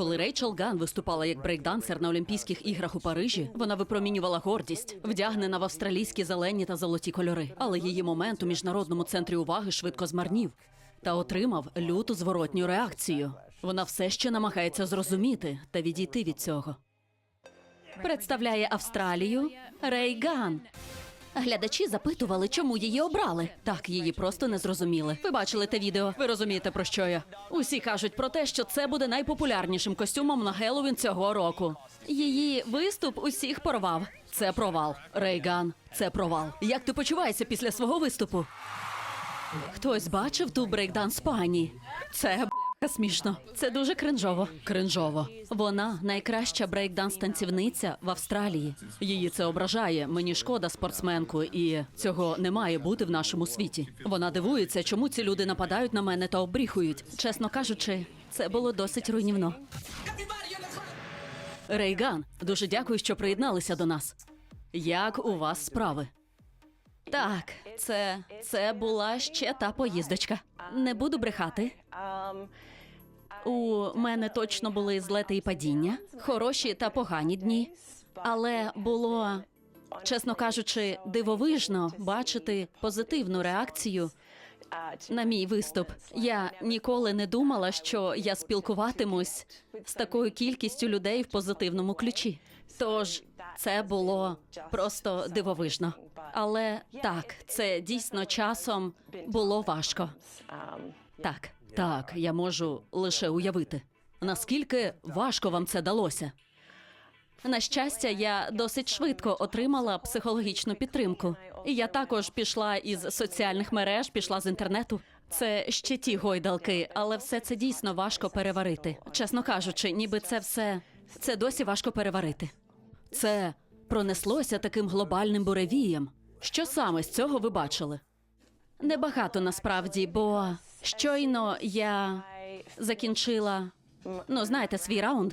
Коли Рейчел Ган виступала як брейкдансер на Олімпійських іграх у Парижі, вона випромінювала гордість, вдягнена в австралійські зелені та золоті кольори. Але її момент у міжнародному центрі уваги швидко змарнів та отримав люту зворотню реакцію. Вона все ще намагається зрозуміти та відійти від цього. Представляє Австралію Рей Ган. Глядачі запитували, чому її обрали. Так, її просто не зрозуміли. Ви бачили те відео. Ви розумієте про що я? Усі кажуть про те, що це буде найпопулярнішим костюмом на Геловін цього року. Її виступ усіх порвав. Це провал. Рейган, це провал. Як ти почуваєшся після свого виступу? Хтось бачив ту брейкданс пані? Це смішно. Це дуже кринжово. Кринжово. Вона найкраща брейкданс танцівниця в Австралії. Її це ображає. Мені шкода спортсменку, і цього не має бути в нашому світі. Вона дивується, чому ці люди нападають на мене та обріхують. Чесно кажучи, це було досить руйнівно. Рейган, дуже дякую, що приєдналися до нас. Як у вас справи? Так, це, це була ще та поїздочка. Не буду брехати. У мене точно були злети і падіння, хороші та погані дні. Але було, чесно кажучи, дивовижно бачити позитивну реакцію на мій виступ. Я ніколи не думала, що я спілкуватимусь з такою кількістю людей в позитивному ключі. Тож це було просто дивовижно. Але так, це дійсно часом було важко. Так, так, я можу лише уявити. Наскільки важко вам це далося? На щастя, я досить швидко отримала психологічну підтримку. І я також пішла із соціальних мереж, пішла з інтернету. Це ще ті гойдалки, але все це дійсно важко переварити. Чесно кажучи, ніби це все це досі важко переварити. Це пронеслося таким глобальним буревієм. Що саме з цього ви бачили? Небагато насправді, бо щойно я закінчила, ну знаєте, свій раунд.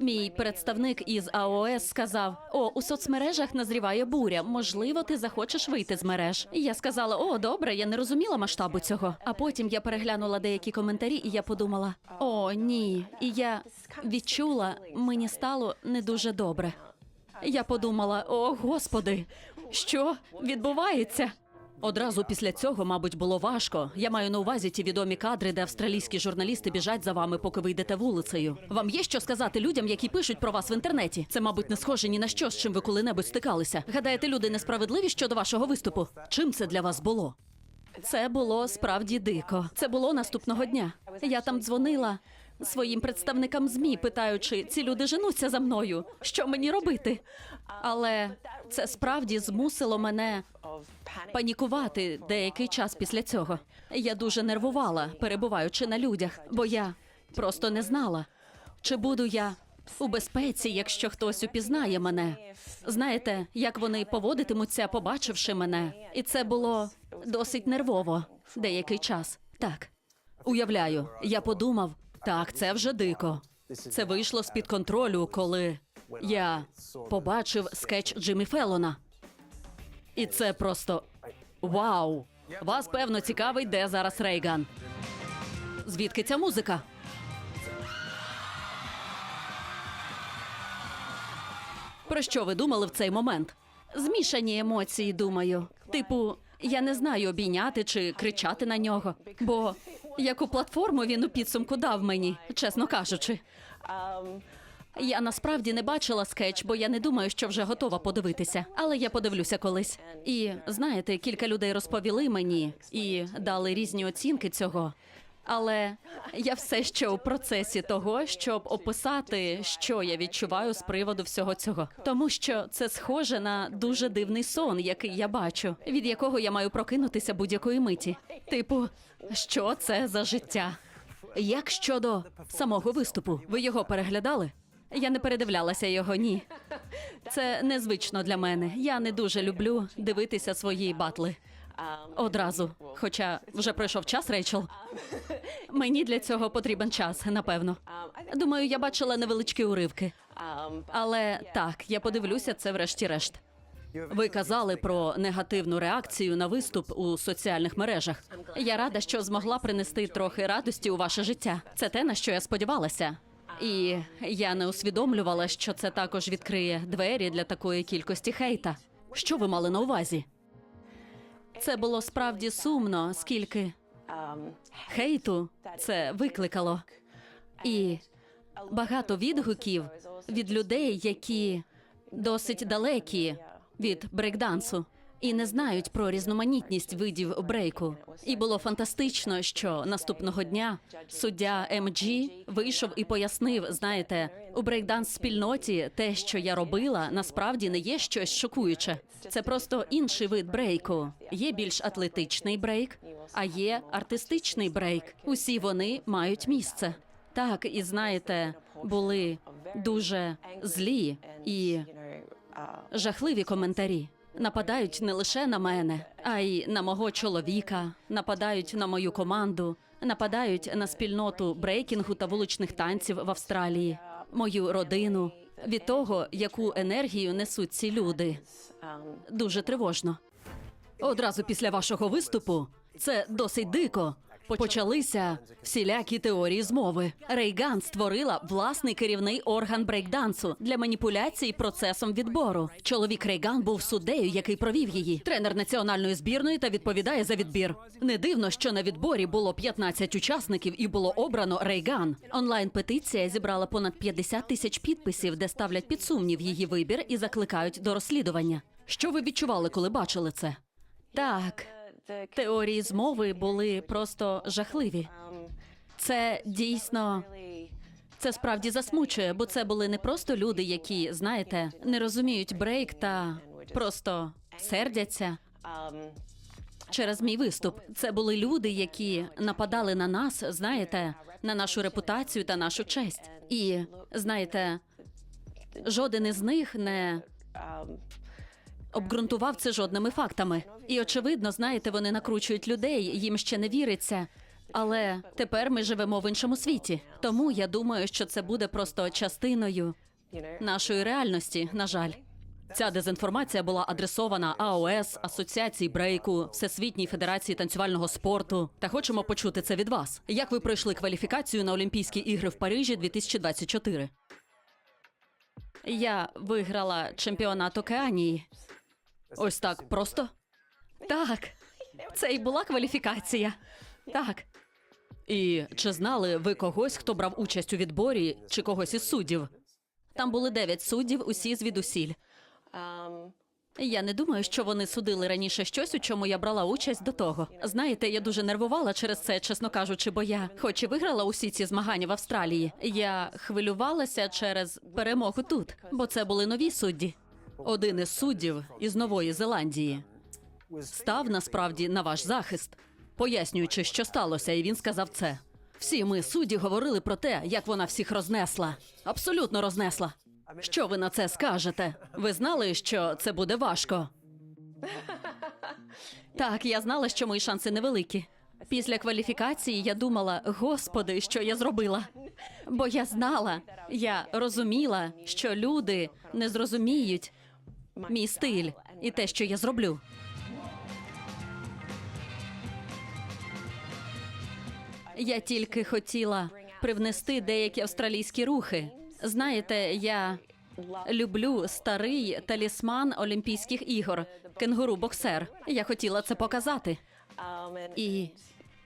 Мій представник із АОС сказав: О, у соцмережах назріває буря. Можливо, ти захочеш вийти з мереж. Я сказала: О, добре, я не розуміла масштабу цього. А потім я переглянула деякі коментарі, і я подумала: О, ні. І я відчула, мені стало не дуже добре. Я подумала: о, господи, що відбувається? Одразу після цього, мабуть, було важко. Я маю на увазі ті відомі кадри, де австралійські журналісти біжать за вами, поки ви йдете вулицею. Вам є що сказати людям, які пишуть про вас в інтернеті? Це, мабуть, не схоже ні на що, з чим ви коли-небудь стикалися. Гадаєте, люди несправедливі щодо вашого виступу? Чим це для вас було? Це було справді дико. Це було наступного дня. Я там дзвонила своїм представникам змі, питаючи, ці люди женуться за мною. Що мені робити? Але це справді змусило мене панікувати деякий час після цього. Я дуже нервувала, перебуваючи на людях, бо я просто не знала, чи буду я у безпеці, якщо хтось упізнає мене. Знаєте, як вони поводитимуться, побачивши мене, і це було досить нервово деякий час. Так, уявляю, я подумав, так, це вже дико. Це вийшло з під контролю, коли я побачив скетч Джиммі Феллона. І це просто вау! Вас певно цікавить, де зараз Рейган. Звідки ця музика? Про що ви думали в цей момент? Змішані емоції, думаю. Типу, я не знаю обійняти чи кричати на нього, бо яку платформу він у підсумку дав мені, чесно кажучи. Я насправді не бачила скетч, бо я не думаю, що вже готова подивитися. Але я подивлюся колись. І знаєте, кілька людей розповіли мені і дали різні оцінки цього. Але я все ще у процесі того, щоб описати, що я відчуваю з приводу всього цього, тому що це схоже на дуже дивний сон, який я бачу, від якого я маю прокинутися будь-якої миті. Типу, що це за життя? Як щодо самого виступу, ви його переглядали? Я не передивлялася його, ні. Це незвично для мене. Я не дуже люблю дивитися свої батли. Одразу. Хоча вже пройшов час, Рейчел. Мені для цього потрібен час, напевно. Думаю, я бачила невеличкі уривки. Але так, я подивлюся це врешті-решт. Ви казали про негативну реакцію на виступ у соціальних мережах. Я рада, що змогла принести трохи радості у ваше життя. Це те, на що я сподівалася. І я не усвідомлювала, що це також відкриє двері для такої кількості хейта. Що ви мали на увазі? Це було справді сумно, скільки хейту це викликало. І багато відгуків від людей, які досить далекі від брейкдансу і не знають про різноманітність видів брейку. І було фантастично, що наступного дня суддя МГ вийшов і пояснив: знаєте, у брейкданс спільноті те, що я робила, насправді не є щось шокуюче. Це просто інший вид брейку. Є більш атлетичний брейк, а є артистичний брейк. Усі вони мають місце. Так, і знаєте, були дуже злі і жахливі коментарі. Нападають не лише на мене, а й на мого чоловіка, нападають на мою команду, нападають на спільноту брейкінгу та вуличних танців в Австралії, мою родину від того, яку енергію несуть ці люди. Дуже тривожно. Одразу після вашого виступу це досить дико. Почалися всілякі теорії змови. Рейган створила власний керівний орган брейкдансу для маніпуляції процесом відбору. Чоловік Рейган був суддею, який провів її. Тренер національної збірної та відповідає за відбір. Не дивно, що на відборі було 15 учасників і було обрано Рейган. Онлайн петиція зібрала понад 50 тисяч підписів, де ставлять під сумнів її вибір і закликають до розслідування. Що ви відчували, коли бачили це? Так, теорії змови були просто жахливі. Це дійсно це справді засмучує, бо це були не просто люди, які, знаєте, не розуміють брейк та просто сердяться через мій виступ. Це були люди, які нападали на нас, знаєте, на нашу репутацію та нашу честь. І знаєте, жоден із них не обґрунтував це жодними фактами. І очевидно, знаєте, вони накручують людей, їм ще не віриться. Але тепер ми живемо в іншому світі. Тому я думаю, що це буде просто частиною нашої реальності. На жаль, ця дезінформація була адресована АОС, Асоціації брейку, Всесвітній федерації танцювального спорту. Та хочемо почути це від вас. Як ви пройшли кваліфікацію на Олімпійські ігри в Парижі 2024? Я виграла чемпіонат Океанії. Ось так просто? Так, це і була кваліфікація. Так. І чи знали ви когось, хто брав участь у відборі, чи когось із суддів? Там були дев'ять суддів, усі звідусіль. Я не думаю, що вони судили раніше щось, у чому я брала участь до того. Знаєте, я дуже нервувала через це, чесно кажучи, бо я, хоч і виграла усі ці змагання в Австралії, я хвилювалася через перемогу тут, бо це були нові судді. Один із суддів із Нової Зеландії став насправді на ваш захист, пояснюючи, що сталося, і він сказав це. Всі ми судді говорили про те, як вона всіх рознесла. Абсолютно рознесла. Що ви на це скажете? Ви знали, що це буде важко? Так, я знала, що мої шанси невеликі. Після кваліфікації я думала, господи, що я зробила. Бо я знала, я розуміла, що люди не зрозуміють мій стиль і те, що я зроблю. Я тільки хотіла привнести деякі австралійські рухи. Знаєте, я люблю старий талісман Олімпійських ігор кенгуру боксер. Я хотіла це показати. І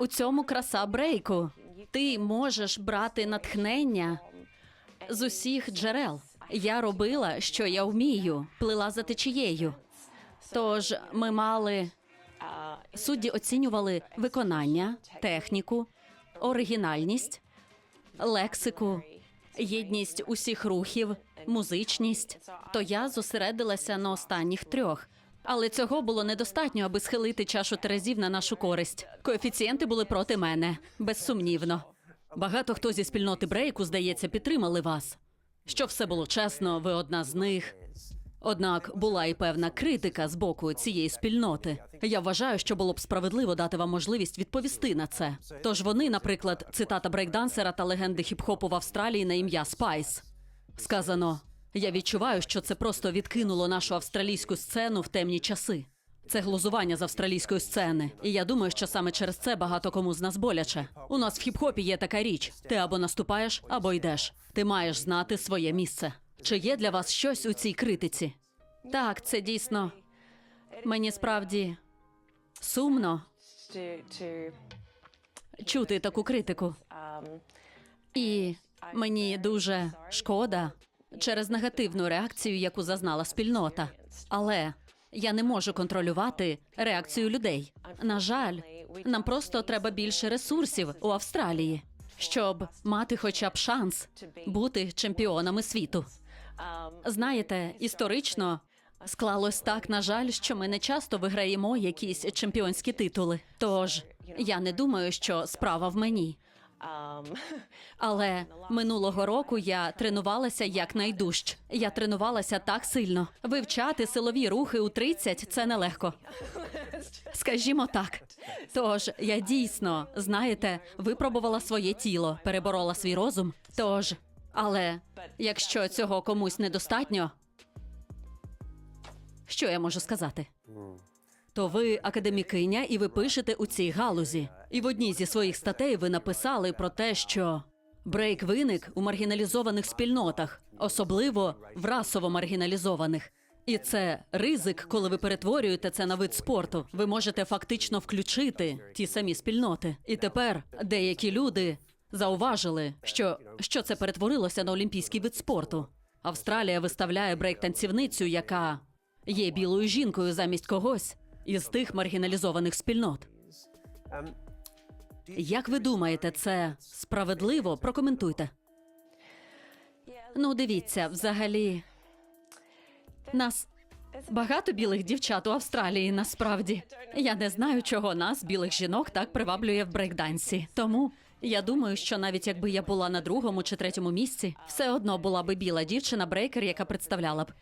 у цьому краса брейку. Ти можеш брати натхнення з усіх джерел. Я робила, що я вмію, плила за течією. Тож ми мали судді оцінювали виконання, техніку, оригінальність, лексику, єдність усіх рухів, музичність. То я зосередилася на останніх трьох. Але цього було недостатньо, аби схилити чашу терезів на нашу користь. Коефіцієнти були проти мене, безсумнівно. Багато хто зі спільноти брейку, здається, підтримали вас. Що все було чесно, ви одна з них. Однак була і певна критика з боку цієї спільноти. Я вважаю, що було б справедливо дати вам можливість відповісти на це. Тож вони, наприклад, цитата брейкдансера та легенди хіп-хопу в Австралії на ім'я Спайс. Сказано: Я відчуваю, що це просто відкинуло нашу австралійську сцену в темні часи. Це глузування з австралійської сцени. І я думаю, що саме через це багато кому з нас боляче. У нас в хіп-хопі є така річ: ти або наступаєш, або йдеш. Ти маєш знати своє місце. Чи є для вас щось у цій критиці? Так, це дійсно. Мені справді сумно чути таку критику. І мені дуже шкода через негативну реакцію, яку зазнала спільнота. Але я не можу контролювати реакцію людей. На жаль, нам просто треба більше ресурсів у Австралії, щоб мати хоча б шанс бути чемпіонами світу. Знаєте, історично склалось так, на жаль, що ми не часто виграємо якісь чемпіонські титули. Тож я не думаю, що справа в мені. Але минулого року я тренувалася як найдужч. Я тренувалася так сильно. Вивчати силові рухи у 30 – це нелегко. Скажімо так. Тож я дійсно, знаєте, випробувала своє тіло, переборола свій розум. Тож, але якщо цього комусь недостатньо, що я можу сказати? То ви академікиня, і ви пишете у цій галузі. І в одній зі своїх статей ви написали про те, що брейк виник у маргіналізованих спільнотах, особливо в расово маргіналізованих. І це ризик, коли ви перетворюєте це на вид спорту. Ви можете фактично включити ті самі спільноти. І тепер деякі люди зауважили, що, що це перетворилося на олімпійський вид спорту. Австралія виставляє брейк-танцівницю, яка є білою жінкою замість когось із тих маргіналізованих спільнот. Як ви думаєте, це справедливо? Прокоментуйте. Ну, дивіться, взагалі. Нас багато білих дівчат у Австралії насправді. Я не знаю, чого нас, білих жінок, так приваблює в брейкдансі. Тому я думаю, що навіть якби я була на другому чи третьому місці, все одно була би біла дівчина брейкер, яка представляла б.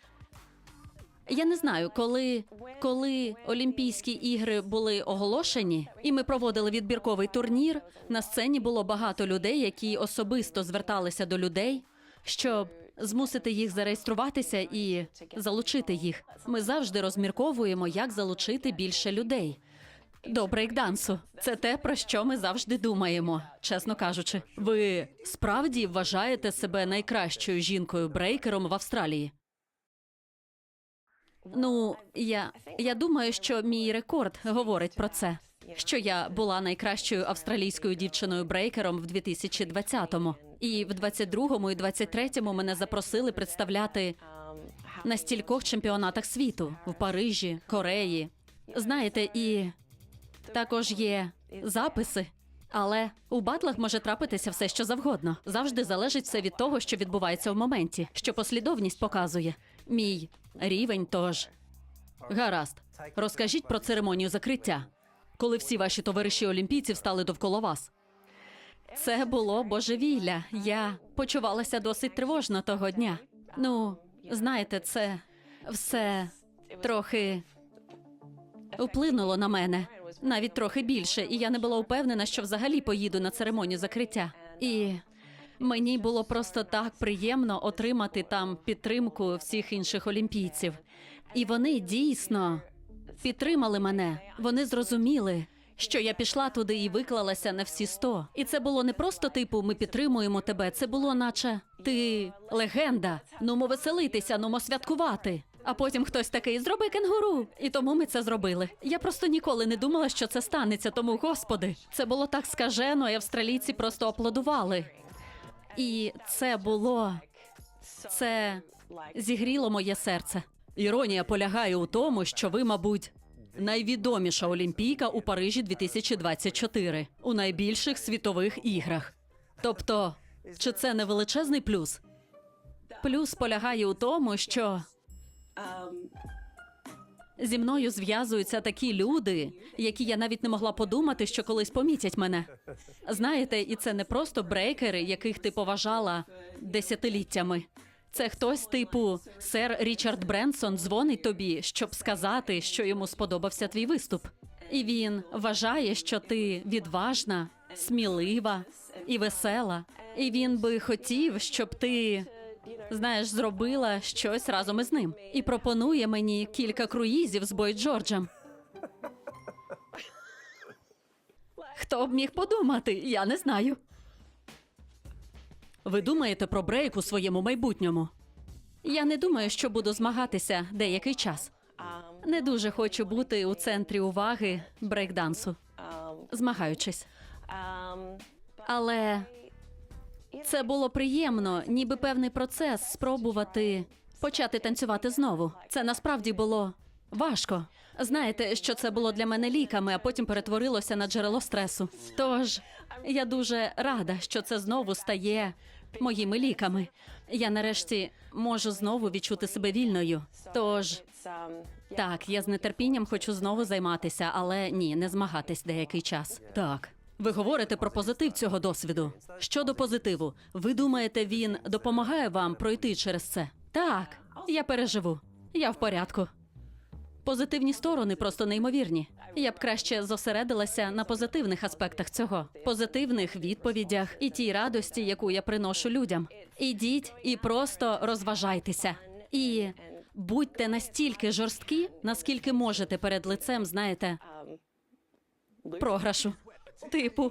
Я не знаю, коли, коли Олімпійські ігри були оголошені, і ми проводили відбірковий турнір. На сцені було багато людей, які особисто зверталися до людей, щоб змусити їх зареєструватися і залучити їх. Ми завжди розмірковуємо, як залучити більше людей. До брейкдансу. Це те, про що ми завжди думаємо, чесно кажучи. Ви справді вважаєте себе найкращою жінкою брейкером в Австралії? Ну, я, я думаю, що мій рекорд говорить про це. Що я була найкращою австралійською дівчиною брейкером в 2020-му. І в 22-му і 23-му мене запросили представляти на стількох чемпіонатах світу в Парижі, Кореї. Знаєте, і також є записи. Але у батлах може трапитися все, що завгодно. Завжди залежить все від того, що відбувається в моменті, що послідовність показує. Мій рівень тож. Гаразд. Розкажіть про церемонію закриття, коли всі ваші товариші олімпійці встали довкола вас. Це було божевілля. Я почувалася досить тривожно того дня. Ну, знаєте, це все трохи вплинуло на мене. Навіть трохи більше, і я не була впевнена, що взагалі поїду на церемонію закриття. І мені було просто так приємно отримати там підтримку всіх інших олімпійців. І вони дійсно підтримали мене. Вони зрозуміли, що я пішла туди і виклалася на всі сто. І це було не просто типу ми підтримуємо тебе. Це було, наче ти легенда. Нумо веселитися, нумо святкувати. А потім хтось такий зроби кенгуру. І тому ми це зробили. Я просто ніколи не думала, що це станеться. Тому, господи, це було так скажено, і австралійці просто аплодували. І це було це зігріло моє серце. Іронія полягає у тому, що ви, мабуть, найвідоміша олімпійка у Парижі 2024 у найбільших світових іграх. Тобто, чи це не величезний плюс? Плюс полягає у тому, що зі мною зв'язуються такі люди, які я навіть не могла подумати, що колись помітять мене. Знаєте, і це не просто брейкери, яких ти поважала десятиліттями. Це хтось типу сер Річард Бренсон дзвонить тобі, щоб сказати, що йому сподобався твій виступ. І він вважає, що ти відважна, смілива і весела. І він би хотів, щоб ти знаєш, зробила щось разом із ним і пропонує мені кілька круїзів з Бой Джорджем. Хто б міг подумати? Я не знаю. Ви думаєте про брейк у своєму майбутньому? Я не думаю, що буду змагатися деякий час. Не дуже хочу бути у центрі уваги брейкдансу, змагаючись. Але це було приємно, ніби певний процес спробувати почати танцювати знову. Це насправді було важко. Знаєте, що це було для мене ліками, а потім перетворилося на джерело стресу. Тож я дуже рада, що це знову стає моїми ліками. Я нарешті можу знову відчути себе вільною. Тож так, я з нетерпінням хочу знову займатися, але ні, не змагатись деякий час. Так. Ви говорите про позитив цього досвіду. Щодо позитиву, ви думаєте, він допомагає вам пройти через це? Так, я переживу. Я в порядку. Позитивні сторони просто неймовірні. Я б краще зосередилася на позитивних аспектах цього, позитивних відповідях і тій радості, яку я приношу людям. Ідіть і просто розважайтеся. І будьте настільки жорсткі, наскільки можете перед лицем, знаєте, програшу. Типу,